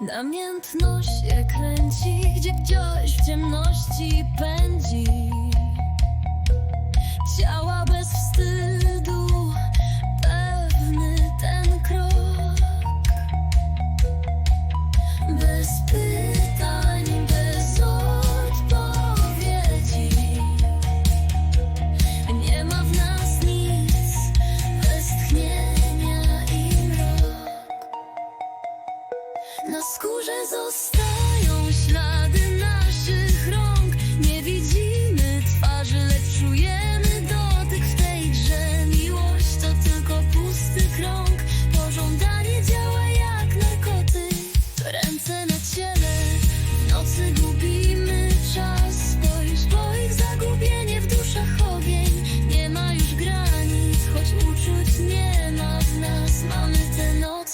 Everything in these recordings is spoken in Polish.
Namiętność się kręci, gdzie gdzieś w ciemności pędzi. Ciała bez wstydu, pewny ten krok. Bez pytań, na skórze zostają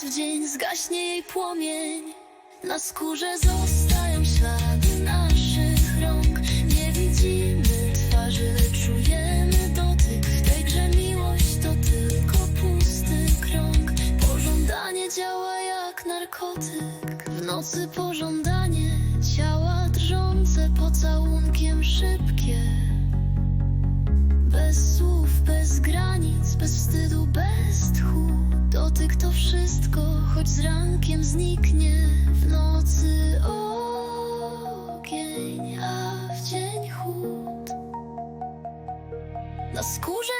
w dzień, zgaśnie jej płomień. Na skórze zostają ślady naszych rąk. Nie widzimy twarzy, czujemy dotyk. Tej grze miłość to tylko pusty krąg. Pożądanie działa jak narkotyk. W nocy pożądanie ciała drżące pocałunkiem szybkie. Bez słów, bez granic, bez wstydu. Dotyk to wszystko, choć z rankiem zniknie. W nocy ogień, a w dzień chłód. Na skórze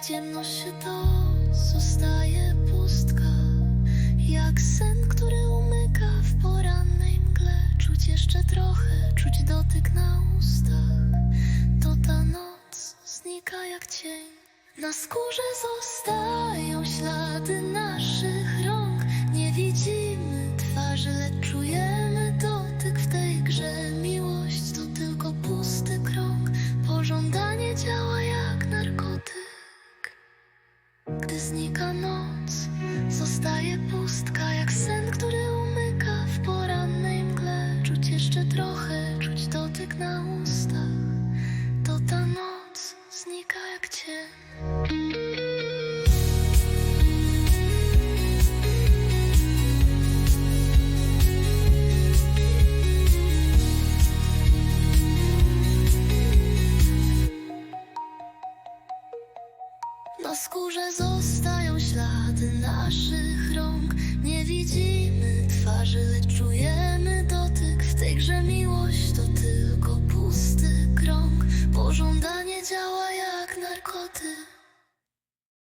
W ciemności to zostaje pustka. Jak sen, który umyka w porannej mgle. Czuć jeszcze trochę, czuć dotyk na ustach. To ta noc znika jak cień. Na skórze zostają ślady naszych rąk. Nie widzimy twarzy, lecz czujemy dotyk. W tej grze Miłość to tylko pusty krąg. Pożądanie działa zostaje pustka jak sen, który umyka w porannej mgle. Czuć jeszcze trochę, czuć dotyk na ustach. To ta noc znika jak cień. Na skórze zostają ślady naszych widzimy twarzy, lecz czujemy dotyk. W tej grze miłość to tylko pusty krąg. Bożą